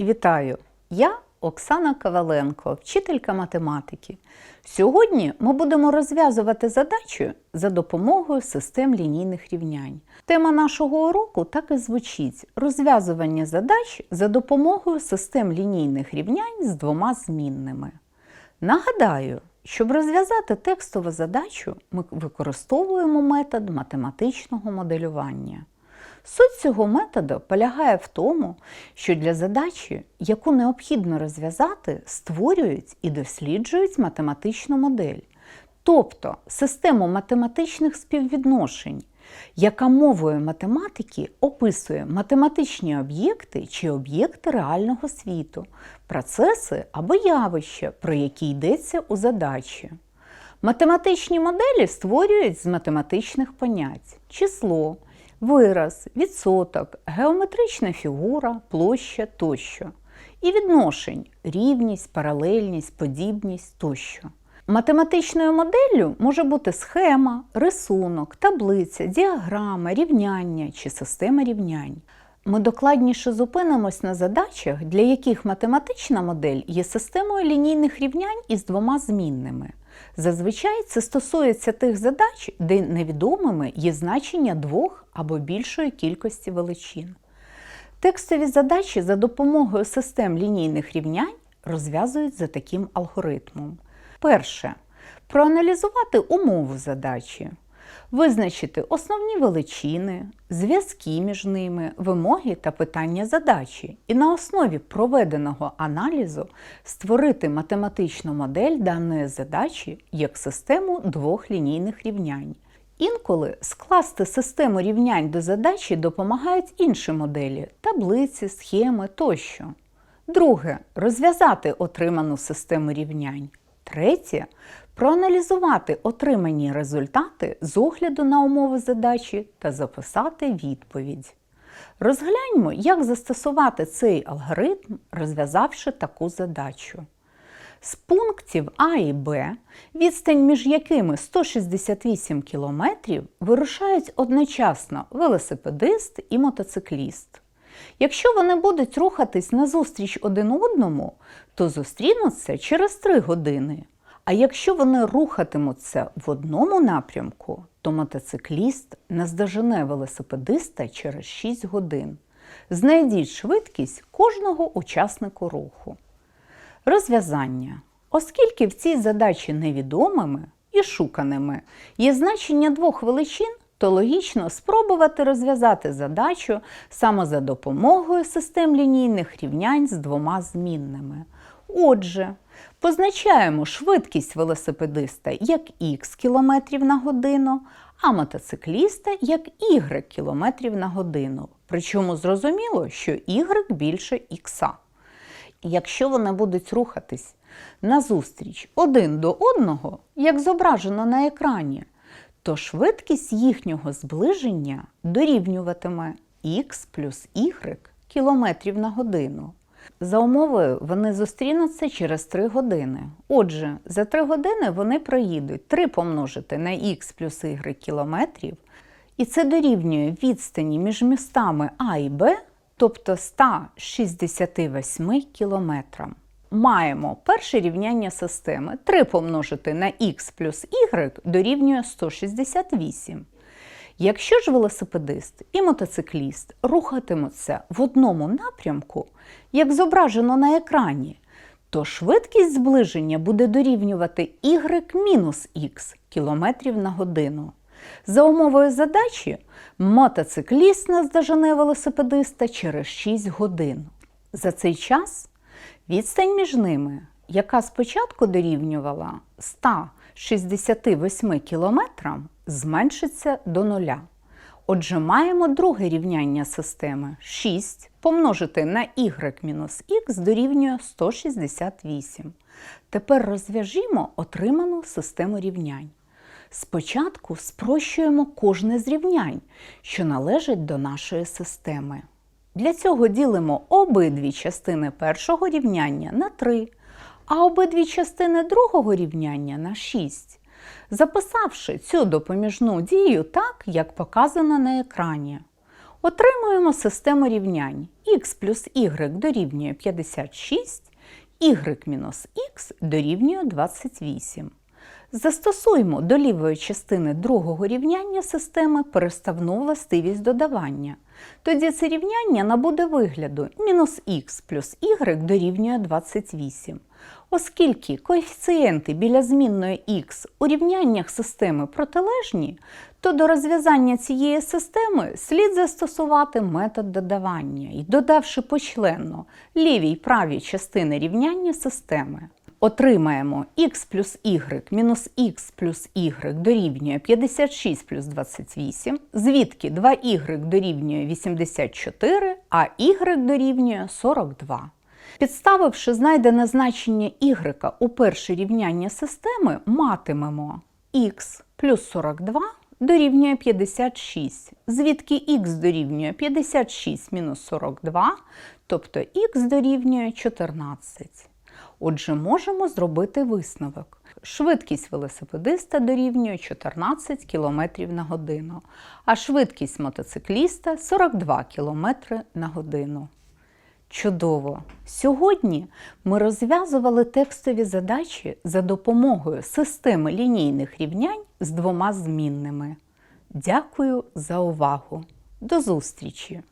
Вітаю! Я Оксана Коваленко, вчителька математики. Сьогодні ми будемо розв'язувати задачу за допомогою систем лінійних рівнянь. Тема нашого уроку так і звучить: розв'язування задач за допомогою систем лінійних рівнянь з двома змінними. Нагадаю, щоб розв'язати текстову задачу, ми використовуємо метод математичного моделювання. Суть цього методу полягає в тому, що для задачі, яку необхідно розв'язати, створюють і досліджують математичну модель, тобто систему математичних співвідношень, яка мовою математики описує математичні об'єкти чи об'єкти реального світу, процеси або явища, про які йдеться у задачі. Математичні моделі створюють з математичних понять число, вираз, відсоток, геометрична фігура, площа тощо. І відношень рівність, паралельність, подібність тощо. Математичною моделлю може бути схема, рисунок, таблиця, діаграма, рівняння чи система рівнянь. Ми докладніше зупинимось на задачах, для яких математична модель є системою лінійних рівнянь із двома змінними. Зазвичай це стосується тих задач, де невідомими є значення двох або більшої кількості величин. Текстові задачі за допомогою систем лінійних рівнянь розв'язують за таким алгоритмом. Перше. Проаналізувати умову задачі, визначити основні величини, зв'язки між ними, вимоги та питання задачі, і на основі проведеного аналізу створити математичну модель даної задачі як систему двох лінійних рівнянь. Інколи скласти систему рівнянь до задачі допомагають інші моделі таблиці, схеми тощо. Друге розв'язати отриману систему рівнянь. Третє проаналізувати отримані результати з огляду на умови задачі та записати відповідь. Розгляньмо, як застосувати цей алгоритм, розв'язавши таку задачу. З пунктів А і Б, відстань між якими 168 км, вирушають одночасно велосипедист і мотоцикліст. Якщо вони будуть рухатись назустріч один одному, то зустрінуться через 3 години. А якщо вони рухатимуться в одному напрямку, то мотоцикліст наздожене велосипедиста через 6 годин. Знайдіть швидкість кожного учаснику руху. Розв'язання. Оскільки в цій задачі невідомими і шуканими є значення двох величин, то логічно спробувати розв'язати задачу саме за допомогою систем лінійних рівнянь з двома змінними. Отже, позначаємо швидкість велосипедиста як х км на годину, а мотоцикліста як y км на годину. Причому зрозуміло, що y більше х. Якщо вони будуть рухатись назустріч один до одного, як зображено на екрані, то швидкість їхнього зближення дорівнюватиме х плюс y кілометрів на годину. За умовою вони зустрінуться через 3 години. Отже, за 3 години вони проїдуть 3 помножити на х плюс y кілометрів, і це дорівнює відстані між містами А і Б, тобто 168 кілометрам. Маємо перше рівняння системи 3 помножити на х плюс y дорівнює 168. Якщо ж велосипедист і мотоцикліст рухатимуться в одному напрямку, як зображено на екрані, то швидкість зближення буде дорівнювати y мінус х км на годину. За умовою задачі, мотоцикліст наздожене велосипедиста через 6 годин. За цей час відстань між ними, яка спочатку дорівнювала 168 км, зменшиться до нуля. Отже, маємо друге рівняння системи 6 помножити на y-х дорівнює 168. Тепер розв'яжімо отриману систему рівнянь. Спочатку спрощуємо кожне з рівнянь, що належить до нашої системи. Для цього ділимо обидві частини першого рівняння на 3, а обидві частини другого рівняння на 6 записавши цю допоміжну дію так, як показано на екрані. Отримуємо систему рівнянь х плюс y дорівнює 56, y мінус х дорівнює 28. Застосуємо до лівої частини другого рівняння системи переставну властивість додавання. Тоді це рівняння набуде вигляду мінус х плюс y дорівнює 28. Оскільки коефіцієнти біля змінної х у рівняннях системи протилежні, то до розв'язання цієї системи слід застосувати метод додавання і додавши почленно ліві й праві частини рівняння системи. Отримаємо х плюс y мінус х плюс y дорівнює 56 плюс 28, звідки 2y дорівнює 84, а y дорівнює 42. Підставивши знайдене значення y у перше рівняння системи, матимемо х плюс 42 дорівнює 56, звідки х дорівнює 56 мінус 42, тобто х дорівнює 14. Отже, можемо зробити висновок. Швидкість велосипедиста дорівнює 14 км на годину, а швидкість мотоцикліста 42 км на годину. Чудово! Сьогодні ми розв'язували текстові задачі за допомогою системи лінійних рівнянь з двома змінними. Дякую за увагу! До зустрічі!